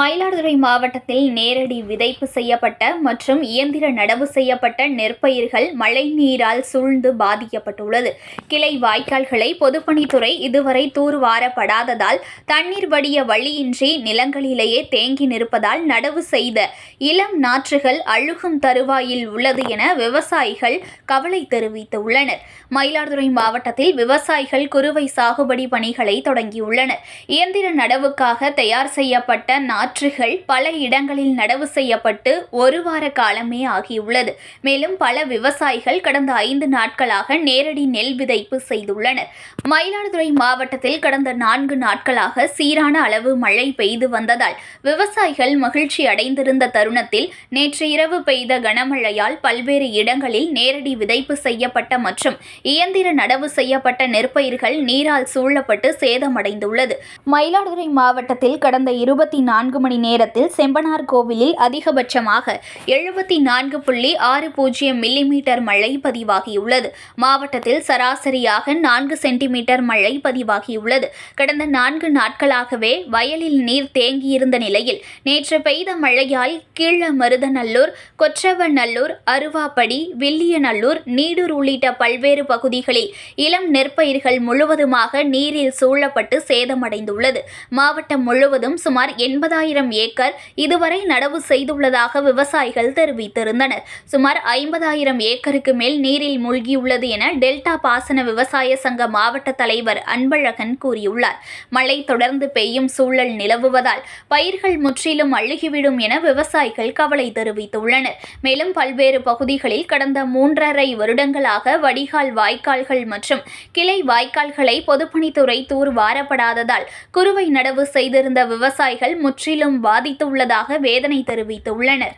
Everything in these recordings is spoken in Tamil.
மயிலாடுதுறை மாவட்டத்தில் நேரடி விதைப்பு செய்யப்பட்ட மற்றும் இயந்திர நடவு செய்யப்பட்ட நெற்பயிர்கள் மழை நீரால் சூழ்ந்து பாதிக்கப்பட்டுள்ளது. கிளை வாய்க்கால்களை பொதுப்பணித்துறை இதுவரை தூர்வாரப்படாததால் தண்ணீர் வடிய வழியின்றி நிலங்களிலேயே தேங்கி நிற்பதால் நடவு செய்த இளம் நாற்றுகள் அழுகும் தருவாயில் உள்ளது என விவசாயிகள் கவலை தெரிவித்துள்ளனர். மயிலாடுதுறை மாவட்டத்தில் விவசாயிகள் குறுவை சாகுபடி பணிகளை தொடங்கியுள்ளனர். இயந்திர நடவுக்காக தயார் செய்யப்பட்ட நாற்றுகள் பல இடங்களில் நடவு செய்யப்பட்டு ஒரு வார காலமே ஆகியுள்ளது. மேலும் பல விவசாயிகள் கடந்த ஐந்து நாட்களாக நேரடி நெல் விதைப்பு செய்துள்ளனர். மயிலாடுதுறை மாவட்டத்தில் கடந்த நான்கு நாட்களாக சீரான அளவு மழை பெய்து வந்ததால் விவசாயிகள் மகிழ்ச்சி அடைந்திருந்த தருணத்தில் நேற்று இரவு பெய்த கனமழையால் பல்வேறு இடங்களில் நேரடி விதைப்பு செய்யப்பட்ட மற்றும் இயந்திர நடவு செய்யப்பட்ட நெற்பயிர்கள் நீரால் சூழப்பட்டு சேதமடைந்துள்ளது. மயிலாடுதுறை மாவட்டத்தில் கடந்த இருபத்தி நான்கு மணி நேரத்தில் செம்பனார் கோவிலில் அதிகபட்சமாக எழுபத்தி நான்கு புள்ளி ஆறு பூஜ்ஜியம் மில்லிமீட்டர் மழை பதிவாகியுள்ளது. மாவட்டத்தில் சராசரியாக நான்கு சென்டிமீட்டர் மழை பதிவாகியுள்ளது. கடந்த நான்கு நாட்களாகவே வயலில் நீர் தேங்கியிருந்த நிலையில் நேற்று பெய்த மழையால் கீழமருதநல்லூர் கொற்றவநல்லூர் அருவாப்படி வில்லியநல்லூர் நீடூர் உள்ளிட்ட பல்வேறு பகுதிகளில் இளம் நெற்பயிர்கள் முழுவதுமாக நீரில் சூழப்பட்டு சேதமடைந்துள்ளது. மாவட்டம் முழுவதும் சுமார் எண்பதாயிரம் ஏக்கர் இதுவரை நடவு செய்துள்ளதாக விவசாயிகள் தெரிவித்திருந்தனர். சுமார் ஐம்பதாயிரம் ஏக்கருக்கு மேல் நீரில் மூழ்கியுள்ளது என டெல்டா பாசன விவசாய சங்க மாவட்ட தலைவர் அன்பழகன் கூறியுள்ளார். மழை தொடர்ந்து பெய்யும் சூழல் நிலவுவதால் பயிர்கள் முற்றிலும் அழுகிவிடும் என விவசாயிகள் கவலை தெரிவித்துள்ளனர். மேலும் பல்வேறு பகுதிகளில் கடந்த மூன்றரை வருடங்களாக வடிகால் வாய்க்கால்கள் மற்றும் கிளை வாய்க்கால்களை பொதுப்பணித்துறை தூர் வாரப்படாததால் குறுவை நடவு செய்திருந்த விவசாயிகள் முற்றிலும் பாதித்துள்ளதாக வேதனை தெரிவித்துள்ளனர்.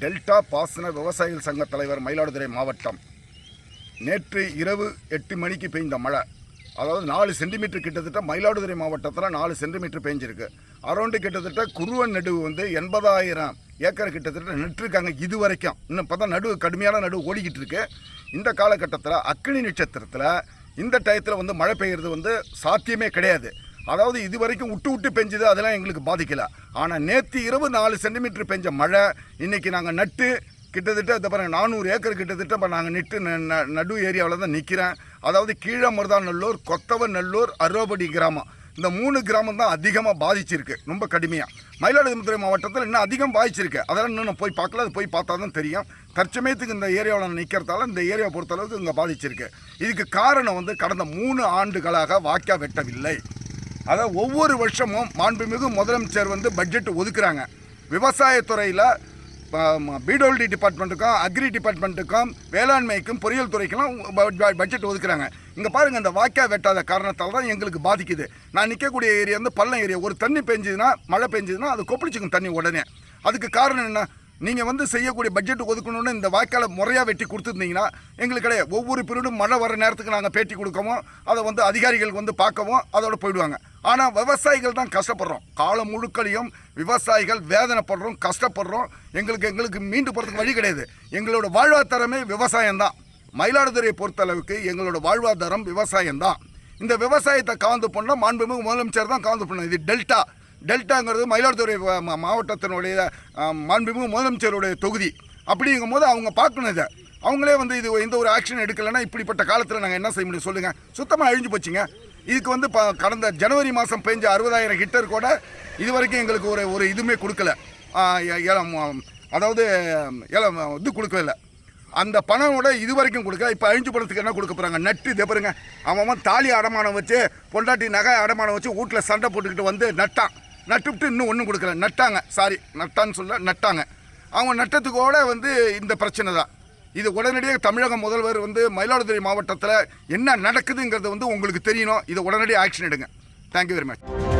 டெல்டா பாசன விவசாயிகள் சங்க தலைவர் மயிலாடுதுறை மாவட்டம். நேற்று இரவு எட்டு மணிக்கு பெய்ந்த மழை. அதாவது நாலு சென்டிமீட்டர் கிட்டத்தட்ட மயிலாடுதுறை மாவட்டத்தில் நாலு சென்டிமீட்டர் பெஞ்சிருக்கு. அரௌண்டு கிட்டத்தட்ட குருவன் நடுவு வந்து எண்பதாயிரம் ஏக்கர் கிட்டத்தட்ட நட்டுருக்காங்க இது வரைக்கும் இன்னும் இப்போ தான் நடுவு கடுமையான நடுவு ஓடிக்கிட்டு இருக்கு இந்த காலகட்டத்தில் அக்னி நட்சத்திரத்தில் இந்த டயத்தில் வந்து மழை பெய்யுறது வந்து சாத்தியமே கிடையாது. அதாவது இது வரைக்கும் விட்டு விட்டு பெஞ்சுது அதெல்லாம் எங்களுக்கு பாதிக்கல. ஆனால் நேற்று இரவு நாலு சென்டிமீட்டர் பெஞ்ச மழை இன்றைக்கி நாங்கள் நட்டு கிட்டத்தட்ட இந்த பாருங்கள் நானூறு ஏக்கர் கிட்டத்தட்ட இப்போ நாங்கள் நிட்டு ந- ந- நடு ஏரியாவில் தான் நிற்கிறேன் அதாவது கீழமருதாநல்லூர் கொத்தவநல்லூர் அரோபடி கிராமம். இந்த மூணு கிராமம் தான் அதிகமாக பாதிச்சிருக்கு ரொம்ப கடுமையாக மயிலாடுதுறை மாவட்டத்தில் இன்னும் அதிகம் பாதிச்சிருக்கு. அதெல்லாம் இன்னும் நான் போய் பார்க்கல அது போய் பார்த்தா தான் தெரியும். தற்சமயத்துக்கு இந்த ஏரியாவில் நான் நிற்கிறதால இந்த ஏரியாவை பொறுத்தளவுக்கு இங்கே பாதிச்சிருக்கு. இதுக்கு காரணம் வந்து கடந்த மூணு ஆண்டுகளாக வாய்க்கா வெட்டவில்லை. அதாவது ஒவ்வொரு வருஷமும் மாண்புமிகு முதலமைச்சர் வந்து பட்ஜெட் ஒதுக்குறாங்க. விவசாயத்துறையில் பிடபிள்யூடி டிபார்ட்மெண்ட்டுக்கும் அக்ரி டிபார்ட்மெண்ட்டுக்கும் வேளாண்மைக்கும் பொறியியல் துறைக்கெல்லாம் பட்ஜெட் ஒதுக்குறாங்க. இங்கே பாருங்கள் இந்த வாய்க்கா வெட்டாத காரணத்தால் தான் எங்களுக்கு பாதிக்குது. நான் நிற்கக்கூடிய ஏரியா வந்து பள்ளம் ஏரியா. ஒரு தண்ணி பெஞ்சதுன்னா மழை பெஞ்சதுன்னா அது கொப்பளிச்சுக்கும் தண்ணி உடனே. அதுக்கு காரணம் என்ன? நீங்கள் வந்து செய்யக்கூடிய பட்ஜெட் ஒதுக்கணும்னு இந்த வாய்க்காலை முறையாக வெட்டி கொடுத்துருந்தீங்கன்னா எங்களுக்கு கிடையாது. ஒவ்வொரு பீரியடும் மழை வர நேரத்துக்கு நாங்கள் பேட்டி கொடுக்கவும் அதை வந்து அதிகாரிகளுக்கு வந்து பார்க்கவும் அதோடு போயிடுவாங்க. ஆனால் விவசாயிகள் தான் கஷ்டப்படுறோம். காலம் முழுக்களையும் விவசாயிகள் வேதனைப்படுறோம் கஷ்டப்படுறோம். எங்களுக்கு எங்களுக்கு மீண்டு போகிறதுக்கு வழி கிடையாது. எங்களோட வாழ்வாதாரமே விவசாயம் தான் மயிலாடுதுறையை பொறுத்தளவுக்கு எங்களோட வாழ்வாதாரம் விவசாயம்தான். இந்த விவசாயத்தை காந்து பண்ணால் மாண்புமிகு முதலமைச்சர் தான் காந்து பண்ணணும். இது டெல்டா. டெல்டாங்கிறது மயிலாடுதுறை மாவட்டத்தினுடைய மாண்புமிகு முதலமைச்சருடைய தொகுதி. அப்படிங்கும் போது அவங்க பார்க்கணும் இதை அவங்களே வந்து இது எந்த ஒரு ஆக்ஷன் எடுக்கலைன்னா இப்படிப்பட்ட காலத்தில் நாங்கள் என்ன செய்ய முடியும் சொல்லுங்கள் சுத்தமாக அழிஞ்சு போச்சுங்க. இதுக்கு வந்து இப்போ கடந்த ஜனவரி மாதம் பெஞ்ச அறுபதாயிரம் ஹிட்டர் கூட இது வரைக்கும் எங்களுக்கு ஒரு ஒரு இதுவுமே கொடுக்கல. ஏலம் அதாவது ஏலம் இது கொடுக்கல. அந்த அந்த பணமோட இது வரைக்கும் கொடுக்க இப்போ அழிஞ்சு பணத்துக்கு என்ன கொடுக்க போகிறாங்க நட்டு இதே பாருங்க. அவன் அவன் தாலி அடமானம் வச்சு பொண்டாட்டி நகை அடமானம் வச்சு வீட்டில் சண்டை போட்டுக்கிட்டு வந்து நட்டான் நட்டுவிட்டு இன்னும் ஒன்றும் கொடுக்கல. நட்டாங்க. சாரி நட்டான்னு சொல்ல நட்டாங்க. அவங்க நட்டத்துக்கோட வந்து இந்த பிரச்சனை தான். இது உடனடியாக தமிழக முதல்வர் வந்து மயிலாடுதுறை மாவட்டத்தில் என்ன நடக்குதுங்கிறது வந்து உங்களுக்கு தெரியணும். இதை உடனடியாக ஆக்ஷன் எடுங்க. Thank you very much